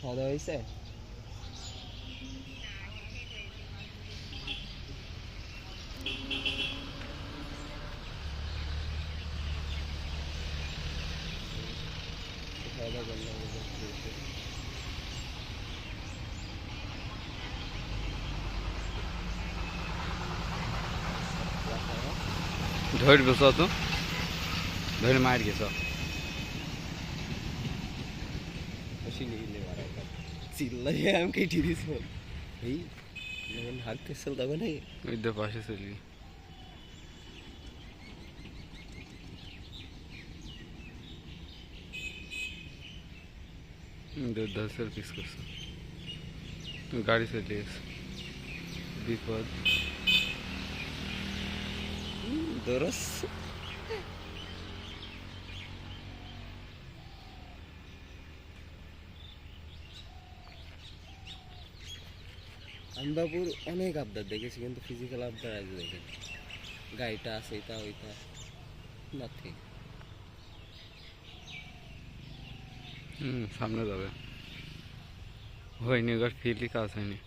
খাওয়া দাওয়া হয়েছে খাওয়া দাওয়া করলাম খেয়েছি। তো ধৈর মার গেছ अच्छी नहीं लेवा है। हम कहीं टीवी से। भाई लेकिन हाथ के चल दबा नहीं इधर पाशे से ली इधर दस सर पीस कर गाड़ी से लेस विपद दरस দরস বাবুর অনেক আবদার দেখেছি, কিন্তু ফিজিক্যাল আবদার আজ দেখে গাড়িটা আছে, এটা ওইটা নাথিং হুম, সামনে যাবে। হয়নি, এবার ফিরলি, কাজ হয়নি।